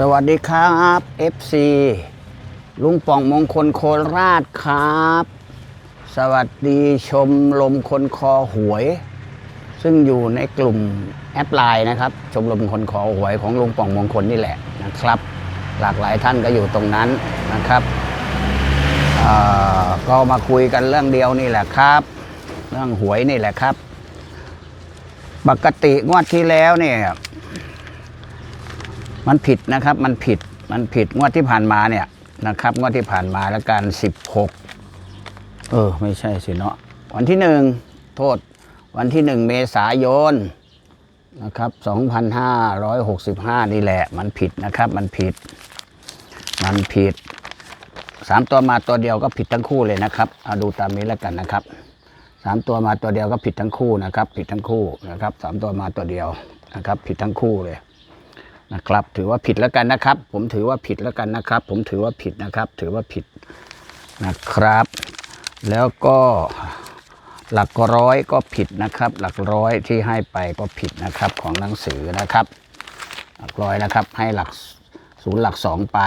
สวัสดีครับ FC ลุงป่องมงคลโคราชครับ สวัสดีชมรมคนคอหวย ซึ่งอยู่ในกลุ่มแอปไลน์นะครับ ชมรมคนคอหวยของลุงป่องมงคลนี่แหละนะครับ หลากหลายท่านก็อยู่ตรงนั้นนะครับก็มาคุยกันเรื่องเดียวนี่แหละครับ เรื่องหวยนี่แหละครับ ปกติงวดที่แล้วเนี่ย มันผิดนะครับ มันผิด มันผิดงวดที่ผ่านมาเนี่ยนะครับ งวดที่ผ่านมาแล้วกันสิบหกเออ ไม่ใช่สิเนาะวันที่หนึ่งโทษ วันที่หนึ่งเมษายนนะครับสองพันห้าร้อยหกสิบห้านี่แหละ มันผิดนะครับ มันผิด มันผิดสามตัวมาตัวเดียวก็ผิดทั้งคู่เลยนะครับเอาดูตามนี้แล้วกันนะครับสามตัวมาตัวเดียวก็ผิดทั้งคู่นะครับ ผิดทั้งคู่นะครับสามตัวมาตัวเดียวนะครับ ผิดทั้งคู่เลย นะครับ ถือว่าผิดแล้วกันนะครับ ผมถือว่าผิดแล้วกันนะครับ ผมถือว่าผิดนะครับ ถือว่าผิดนะครับ แล้วก็หลักร้อยก็ผิดนะครับ หลักร้อยที่ให้ไปก็ผิดนะครับของหนังสือนะครับ หลักร้อยนะครับให้หลักศูนย์หลักสองไป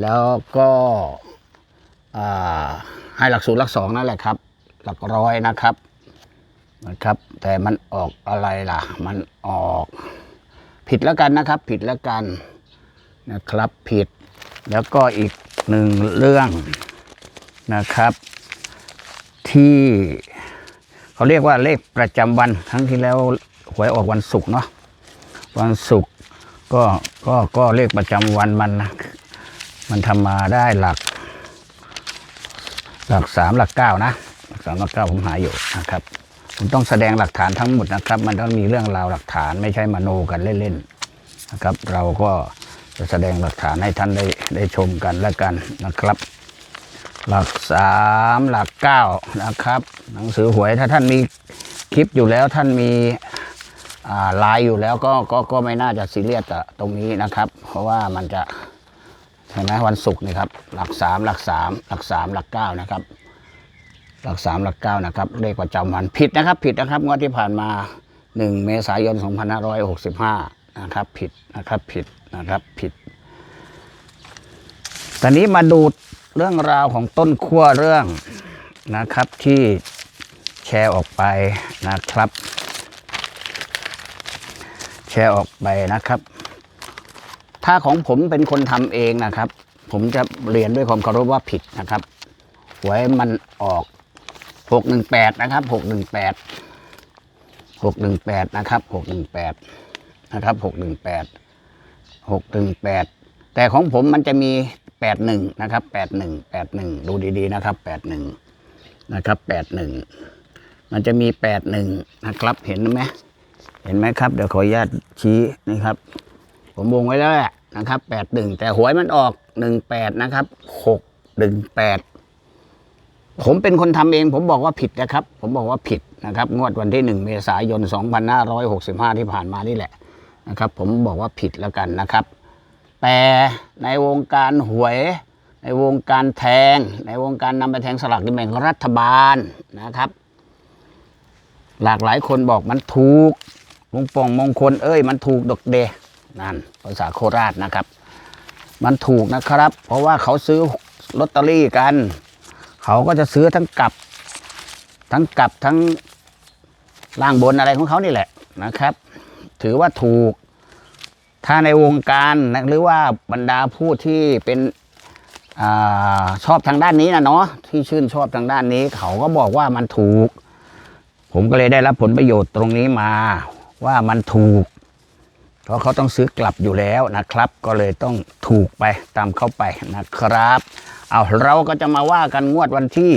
แล้วก็ให้หลักศูนย์หลักสองนั่นแหละครับ หลักร้อยนะครับนะครับ แต่มันออกอะไรล่ะ มันออก ผิดแล้วกันนะครับ ผิดแล้วกันนะครับ ผิดแล้วก็อีกหนึ่งเรื่องนะครับ ที่เขาเรียกว่าเลขประจำวันครั้งที่แล้วหวยออกวันศุกร์เนาะวันศุกร์ก็ก็ก็เลขประจำวันมันนะมันทำมาได้หลัก หลักสามหลักเก้านะหลักสามหลักเก้าผมหาอยู่นะครับ ผมต้องแสดงหลักฐานทั้งหมดนะครับ มันต้องมีเรื่องราวหลักฐานไม่ใช่มโนกันเล่นๆนะครับ เราก็จะแสดงหลักฐานให้ท่านได้ได้ชมกันแล้วกันนะครับ หลักสามหลักเก้านะครับ หนังสือหวยถ้าท่านมีคลิปอยู่แล้วท่านมีอ่าไลน์อยู่แล้วก็ก็ก็ไม่น่าจะซีเรียสกับตรงนี้นะครับ เพราะว่ามันจะใช่ไหมวันศุกร์นี่ครับหลักสามหลักสามหลักสามหลักเก้านะครับ หลักสามหลักเก้านะครับเลขประจำวันผิดนะครับ ผิดนะครับงวดที่ผ่านมาหนึ่งเมษายนสองพันห้าร้อยหกสิบห้านะครับผิดนะครับผิดนะครับผิด ตอนนี้มาดูเรื่องราวของต้นขั้วเรื่องนะครับที่แชร์ออกไปนะครับ แชร์ออกไปนะครับ ถ้าของผมเป็นคนทำเองนะครับ ผมจะเรียนด้วยความเคารพว่าผิดนะครับหวยมันออก หกหนึ่งแปดนะครับหกหนึ่งแปดหกหนึ่งแปดนะครับหกหนึ่งแปดนะครับหกหนึ่งแปดหกหนึ่งแปดแต่ของผมมันจะมีแปดหนึ่งนะครับแปดหนึ่งแปดหนึ่งดูดีๆนะครับแปดหนึ่งนะครับแปดหนึ่งมันจะมีแปดหนึ่งนะครับเห็นไหมเห็นไหมครับ เดี๋ยวขออนุญาตชี้นะครับ ผมวงไว้แล้วแหละนะครับแปดหนึ่งแต่หวยมันออกหนึ่งแปดนะครับหกหนึ่งแปด ผมเป็นคนทำเองผมบอกว่าผิดนะครับ ผมบอกว่าผิดนะครับ งวดวันที่หนึ่งเมษายนสองพันห้าร้อยหกสิบห้าที่ผ่านมานี่แหละนะครับ ผมบอกว่าผิดแล้วกันนะครับ แต่ในวงการหวย ในวงการแทง ในวงการนำไปแทงสลากกินแบ่งรัฐบาลนะครับ หลากหลายคนบอกมันถูกลุงปองมงคลเอ้ย มันถูกดอกเดนั่นภาษาโคราชนะครับ มันถูกนะครับ เพราะว่าเขาซื้อลอตเตอรี่กัน เขาก็จะซื้อทั้งกลับ ทั้งกลับทั้งล่างบนอะไรของเขานี่แหละนะครับ ถือว่าถูก ถ้าในวงการนะหรือว่าบรรดาผู้ที่เป็นอชอบทางด้านนี้นะเนาะที่ชื่นชอบทางด้านนี้ เขาก็บอกว่ามันถูก ผมก็เลยได้รับผลประโยชน์ตรงนี้มาว่ามันถูก เพราะเขาต้องซื้อกลับอยู่แล้วนะครับ ก็เลยต้องถูกไปตามเข้าไปนะครับ เอาเราก็จะมาว่ากันงวดวันที่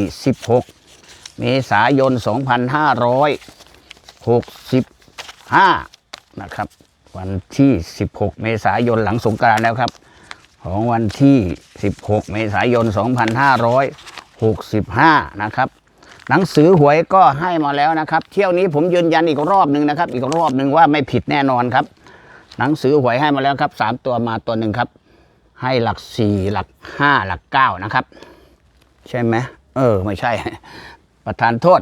16 เมษายน 2565 นะครับ วันที่ 16 เมษายนหลังสงกรานต์แล้วครับ ของวันที่ 16 เมษายน 2565 นะครับหนังสือหวยก็ให้มาแล้วนะครับ เที่ยวนี้ผมยืนยันอีกรอบหนึ่งนะครับ อีกรอบหนึ่งว่าไม่ผิดแน่นอนครับ หนังสือหวยให้มาแล้วครับสามตัวมาตัวหนึ่งครับ ให้หลักสี่หลักห้าหลักเก้านะครับ ใช่ไหมเออ ไม่ใช่ ประธานโทษ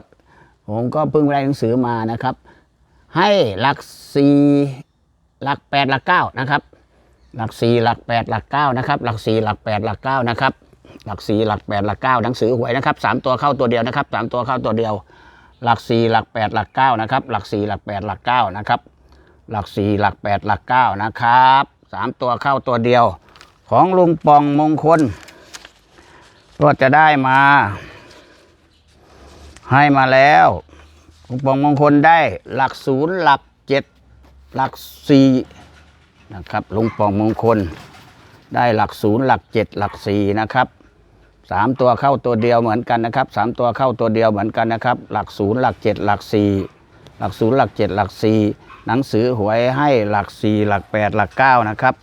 ผมก็เพิ่งได้หนังสือมานะครับ ให้หลักสี่หลักแปดหลักเก้านะครับ หลักสี่หลักแปดหลักเก้านะครับ หลักสี่หลักแปดหลักเก้านะครับ หลักสี่หลักแปดหลักเก้าหนังสือหวยนะครับสามตัวเข้าตัวเดียวนะครับสามตัวเข้าตัวเดียว หลักสี่หลักแปดหลักเก้านะครับ หลักสี่หลักแปดหลักเก้านะครับ หลักสี่หลักแปดหลักเก้านะครับสามตัวเข้าตัวเดียว ของลุงปองมงคล ก็จะได้มา ให้มาแล้วลุงปองมงคลได้หลักศูนย์หลักเจ็ดหลักสี่นะครับลุงปองมงคล ได้หลักศูนย์หลักเจ็ดหลักสี่นะครับสามตัวเข้าตัวเดียวเหมือนกันนะครับสามตัวเข้าตัวเดียวเหมือนกันนะครับ หลักศูนย์หลักเจ็ดหลักสี่หลักศูนย์หลักเจ็ดหลักสี่หนังสือหวยให้หลักสี่หลักแปดหลักเก้านะครับ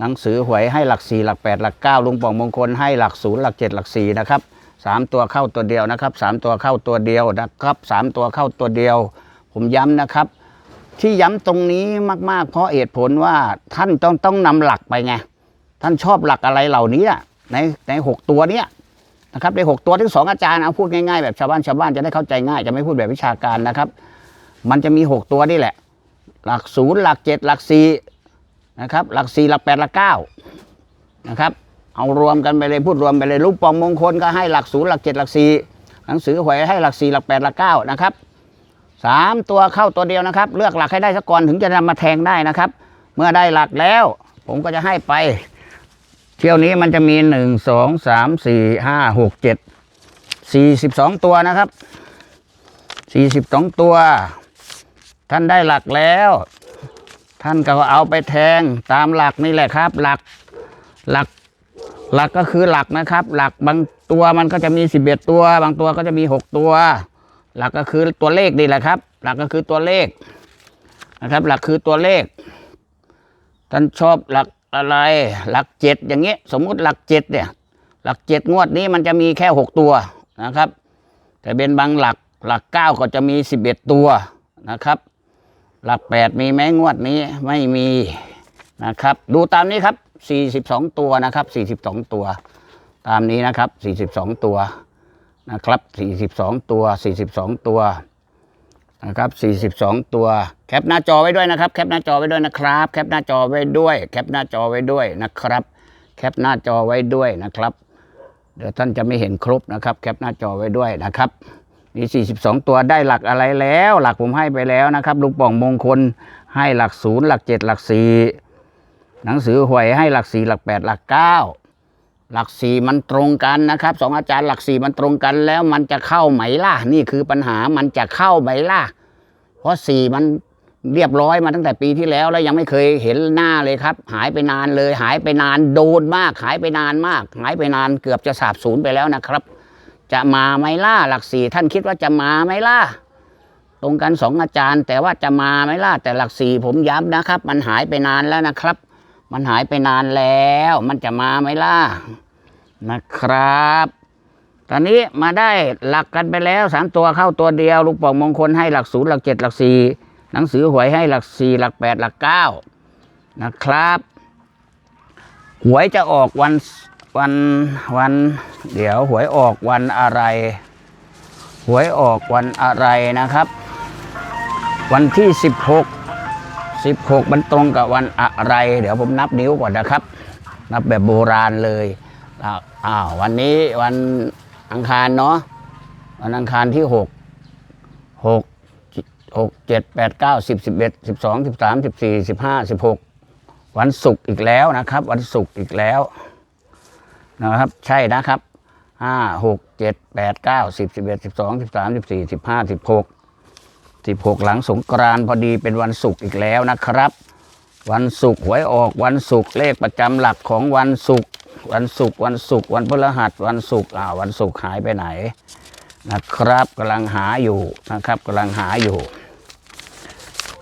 หนังสือหวยให้หลักสี่หลักแปดหลักเก้าลุงป่องมงคลให้หลักศูนย์หลักเจ็ดหลักสี่นะครับสามตัวเข้าตัวเดียวนะครับสามตัวเข้าตัวเดียวนะครับสามตัวเข้าตัวเดียว ผมย้ำนะครับ ที่ย้ำตรงนี้มาก ๆ เพราะเหตุผลว่าท่านต้องต้องนำหลักไปไง ท่านชอบหลักอะไรเหล่านี้ในในหกตัวเนี้ยนะครับในหกตัวทั้งสองอาจารย์เอาพูดง่ายๆแบบชาวบ้านชาวบ้านจะได้เข้าใจง่ายจะไม่พูดแบบวิชาการนะครับ มันจะมีหกตัวนี่แหละ หลักศูนย์หลักเจ็ดหลักสี่ นะครับ หลักสี่หลักแปดหลักเก้านะครับ เอารวมกันไปเลยพูดรวมไปเลยรูปปองมงคลก็ให้หลักศูนย์หลักเจ็ดหลักสี่หนังสือหวยให้หลักสี่หลักแปดหลักเก้านะครับสามตัวเข้าตัวเดียวนะครับ เลือกหลักให้ได้สักก่อนถึงจะนำมาแทงได้นะครับ เมื่อได้หลักแล้ว ผมก็จะให้ไป เที่ยวนี้มันจะมีหนึ่งสองสามสี่ห้าหกเจ็ดสี่สิบสองตัวนะครับสี่สิบสองตัว ท่านได้หลักแล้ว ท่านก็เอาไปแทงตามหลักนี่แหละครับ หลักหลักหลักก็คือหลักนะครับ หลักบางตัวมันก็จะมีสิบเอ็ดตัว บางตัวก็จะมีหกตัว หลักก็คือตัวเลขนี่แหละครับ หลักก็คือตัวเลขนะครับ หลักคือตัวเลข ท่านชอบหลักอะไร หลักเจ็ดอย่างเงี้ยสมมุติหลักเจ็ดเนี่ย หลักเจ็ดงวดนี้มันจะมีแค่หกตัวนะครับ แต่เป็นบางหลักหลักเก้าก็จะมีสิบเอ็ดตัวนะครับ หลักแปดมีไหมงวดนี้ไม่มีนะครับ ดูตามนี้ครับสี่สิบสองตัวนะครับสี่สิบสองตัว ตามนี้นะครับสี่สิบสองตัวนะครับสี่สิบสองตัวสี่สิบสองตัวนะครับสี่สิบสองตัว แคปหน้าจอไว้ด้วยนะครับ แคปหน้าจอไว้ด้วยนะครับ แคปหน้าจอไว้ด้วย แคปหน้าจอไว้ด้วยนะครับ แคปหน้าจอไว้ด้วยนะครับ เดี๋ยวท่านจะไม่เห็นครบนะครับ แคปหน้าจอไว้ด้วยนะครับ นี่42ตัวได้หลักอะไรแล้ว หลักผมให้ไปแล้วนะครับลุงป่องมงคลให้หลักศูนย์หลักเจ็ดหลักสี่หนังสือหวยให้หลักสี่หลักแปดหลักเก้าหลักสี่มันตรงกันนะครับสองอาจารย์หลักสี่มันตรงกันแล้วมันจะเข้าไหมล่ะ นี่คือปัญหามันจะเข้าไหมล่ะ เพราะสี่มันเรียบร้อยมาตั้งแต่ปีที่แล้วแล้วยังไม่เคยเห็นหน้าเลยครับ หายไปนานเลย หายไปนานโดนมาก หายไปนานมาก หายไปนานเกือบจะสาบสูญไปแล้วนะครับ จะมาไหมล่ะหลักสี่ท่านคิดว่าจะมาไหมล่ะตรงกันสองอาจารย์ แต่ว่าจะมาไหมล่ะแต่หลักสี่ผมย้ำนะครับ มันหายไปนานแล้วนะครับ มันหายไปนานแล้ว มันจะมาไหมล่ะนะครับ ตอนนี้มาได้หลักกันไปแล้วสามตัวเข้าตัวเดียวลูกปองมงคลให้หลักศูนย์หลักเจ็ดหลักสี่หนังสือหวยให้หลักสี่หลักแปดหลักเก้านะครับ หวยจะออกวัน วันวัน เดี๋ยวหวยออกวันอะไร หวยออกวันอะไรนะครับ วันที่สิบหกสิบหกมันตรงกับวันอะไร เดี๋ยวผมนับนิ้วก่อนนะครับ นับแบบโบราณเลยอ้าววันนี้วันอังคารเนาะวันอังคารที่หกหกหกเจ็ดแปดเก้าสิบสิบเอ็ดสิบสองสิบสามสิบสี่สิบห้าสิบหกวันศุกร์อีกแล้วนะครับ วันศุกร์อีกแล้ว นะครับ ใช่นะครับห้าหกเจ็ดแปดเก้าสิบสิบเอ็ดสิบสองสิบสามสิบสี่สิบห้าสิบหกสิบหกหลังสงกรานพอดีเป็นวันศุกร์อีกแล้วนะครับ วันศุกร์หวยออกวันศุกร์เลขประจำหลักของวันศุกร์วันศุกร์วันศุกร์วันพฤหัสวันศุกร์อ่าวันศุกร์หายไปไหนนะครับกำลังหาอยู่นะครับกำลังหาอยู่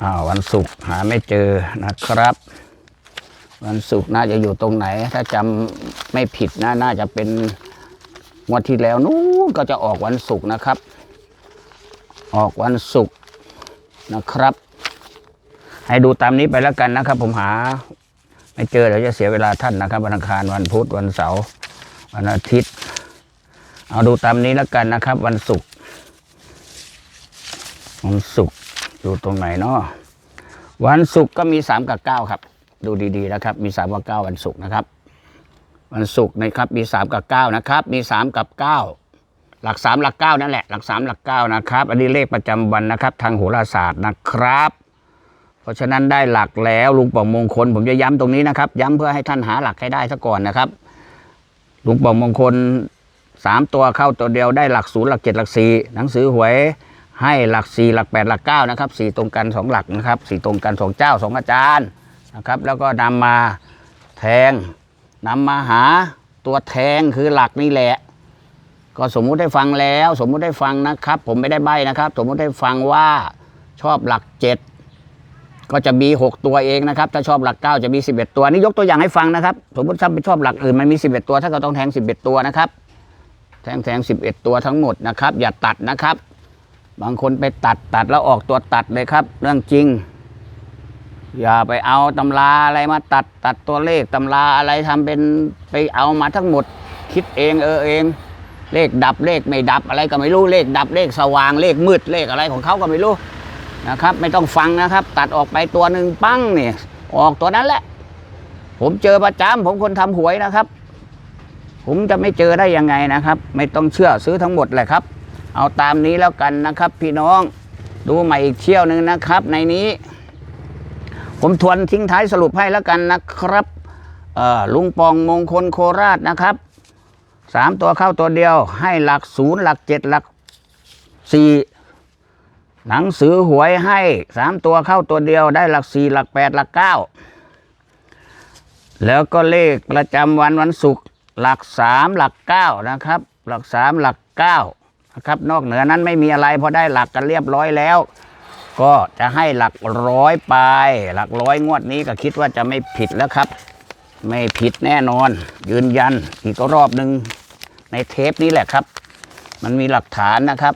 อ่าวันศุกร์หาไม่เจอนะครับ วันศุกร์น่าจะอยู่ตรงไหน ถ้าจำไม่ผิดนะน่าจะเป็นงวดที่แล้วนู้นก็จะออกวันศุกร์นะครับ ออกวันศุกร์นะครับ ให้ดูตามนี้ไปแล้วกันนะครับ ผมหา ไม่เจอเดี๋ยวจะเสียเวลาท่านนะครับวันอังคารวันพุธวันเสาร์วันอาทิตย์ เอาดูตามนี้แล้วกันนะครับ วันศุกร์วันศุกร์อยู่ตรงไหนเนาะวันศุกร์ก็มีสามกับเก้าครับ ดูดีๆนะครับ มีสามกับเก้าวันศุกร์นะครับ วันศุกร์นะครับ มีสามกับเก้านะครับ มีสามกับเก้าหลักสามหลักเก้านั่นแหละ หลักสามหลักเก้านะครับ อันนี้เลขประจำวันนะครับ ทางโหราศาสตร์นะครับ เพราะฉะนั้นได้หลักแล้วลุงป่องมงคล ผมจะย้ำตรงนี้นะครับ ย้ำเพื่อให้ท่านหาหลักให้ได้ซะก่อนนะครับลุงป่องมงคลสามตัวเข้าตัวเดียวได้หลักศูนย์หลักเจ็ดหลักสี่หนังสือหวยให้หลักสี่หลักแปดหลักเก้านะครับสี่ตรงกันสองหลักนะครับสี่ตรงกันสองเจ้าสองอาจารย์ นะครับ แล้วก็นำมาแทงนำมาหาตัวแทงคือหลักนี่แหละ ก็สมมุติให้ฟังแล้ว สมมุติให้ฟังนะครับ ผมไม่ได้ใบนะครับ สมมุติให้ฟังว่าชอบหลักเจ็ดก็จะมี 6 ตัวเองนะครับ ถ้าชอบหลัก 9 จะมี 11 ตัวนี่ยกตัวอย่างให้ฟังนะครับ สมมติถ้าไปชอบหลักอื่นมันมี 11 ตัว ถ้าก็ต้องแทง 11 ตัวนะครับ แทงแทง 11 ตัวทั้งหมดนะครับ อย่าตัดนะครับ บางคนไปตัดตัดแล้วออกตัวตัดเลยครับ เรื่องจริง อย่าไปเอาตำราอะไรมาตัดตัดตัวเลขตำราอะไรทำเป็นไปเอามาทั้งหมด คิดเองเออเอง เลขดับเลขไม่ดับอะไรก็ไม่รู้เลขดับเลขสว่างเลขมืดเลขอะไรของเขาก็ไม่รู้นะครับ ไม่ต้องฟังนะครับ ตัดออกไปตัวหนึ่งปั้งเนี่ยออกตัวนั้นแหละ ผมเจอประจำผมคนทำหวยนะครับ ผมจะไม่เจอได้ยังไงนะครับ ไม่ต้องเชื่อซื้อทั้งหมดแหละครับ เอาตามนี้แล้วกันนะครับ พี่น้องดูใหม่อีกเที่ยวหนึ่งนะครับ ในนี้ ผมทวนทิ้งท้ายสรุปให้แล้วกันนะครับลุงปองมงคลโคราชนะครับสามตัวเข้าตัวเดียว ให้หลักศูนย์หลักเจ็ดหลักสี่หนังสือหวยให้สามตัวเข้าตัวเดียวได้หลักสี่หลักแปดหลักเก้าแล้วก็เลขประจำวันวันศุกร์หลักสามหลักเก้านะครับ หลักสามหลักเก้านะครับ นอกเหนือนั้นไม่มีอะไรพอได้หลักกันเรียบร้อยแล้ว ก็จะให้หลักร้อยไป หลักร้อยงวดนี้ก็คิดว่าจะไม่ผิดแล้วครับ ไม่ผิดแน่นอน ยืนยันอีกรอบหนึ่งในเทปนี้แหละครับ มันมีหลักฐานนะครับ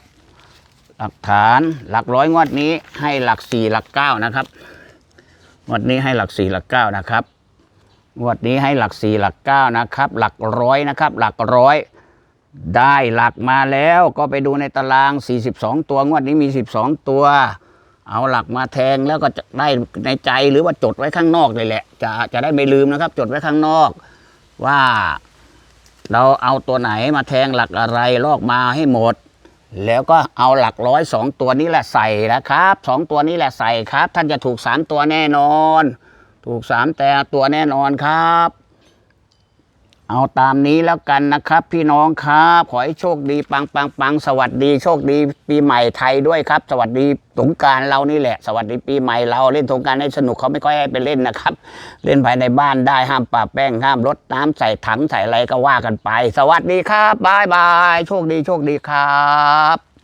หลักฐานหลักร้อยงวดนี้ให้หลักสี่หลักเก้านะครับงวดนี้ให้หลักสี่หลักเก้านะครับงวดนี้ให้หลักสี่หลักเก้านะครับ หลักร้อยนะครับ หลักร้อยได้หลักมาแล้วก็ไปดูในตาราง 42 ตัวงวดนี้มี 12 ตัว เอาหลักมาแทงแล้วก็จะได้ในใจหรือว่าจดไว้ข้างนอกเลยแหละ จะจะได้ไม่ลืมนะครับ จดไว้ข้างนอกว่าเราเอาตัวไหนมาแทงหลักอะไรลอกมาให้หมด แล้วก็เอาหลักร้อยสองตัวนี้แหละใส่นะครับสองตัวนี้แหละใส่ครับ ท่านจะถูกสามตัวแน่นอน ถูกสามแต่ตัวแน่นอนครับ เอาตามนี้แล้วกันนะครับ พี่น้องครับ ขอให้โชคดีปังปังปังสวัสดีโชคดีปีใหม่ไทยด้วยครับ สวัสดีสงการเรานี่แหละ สวัสดีปีใหม่เราเล่นสงการให้สนุกเขาไม่ค่อยให้ไปเล่นนะครับ เล่นภายในบ้านได้ห้ามปะแป้งห้ามรดน้ำใส่ถังใส่อะไรก็ว่ากันไป สวัสดีครับบายบายโชคดีโชคดีครับ